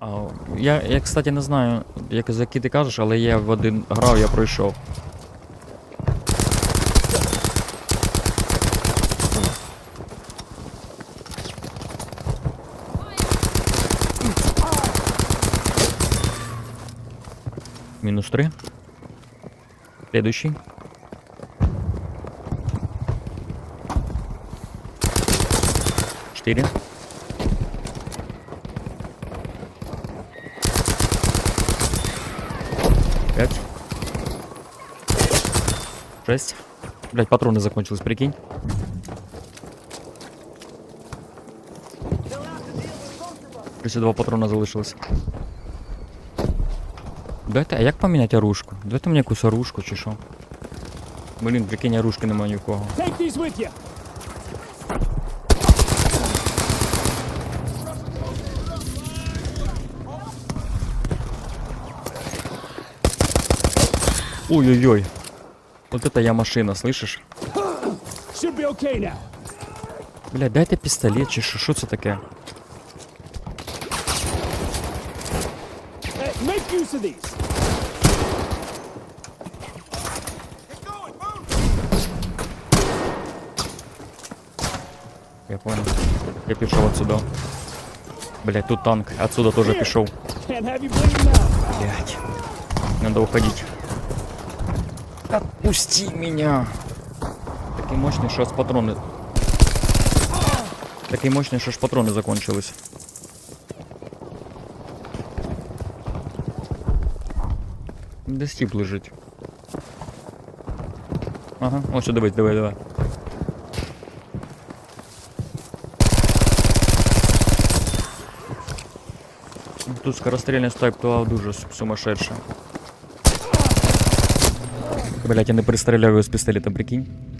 А, я, я, кстати, не знаю, як, за які ти кажеш, але я в один грав, я пройшов. Минус три. Следующий. Четыре. Шесть. Блять, патроны закончились, прикинь. Ще два патрона залишилось. Дайте, а як поміняти оружку? Дайте мені якусь оружку чи що? Блін, прикинь, оружки немає ні в кого. Take these with you. Ой-ой-ой. Вот это я машина, слышиш? Should be okay now. Блядь, дайте пістолет чи що, що це таке? Hey, make use of these. Я понял. Я пішов отсюда. Блядь, тут танк. Отсюда тоже пішов. Can't have you bleeding now. Блядь. Надо уходить. Отпусти меня. Такий мощний, що аж патрони. Такий мощний, що аж патрони закончились. Десь тип лежить. Ага, ось сюди дивись, давай, давай. Тут скорострільність так то дуже с- сумасшедша. Блять, я не пристріляю з пістолета, прикинь.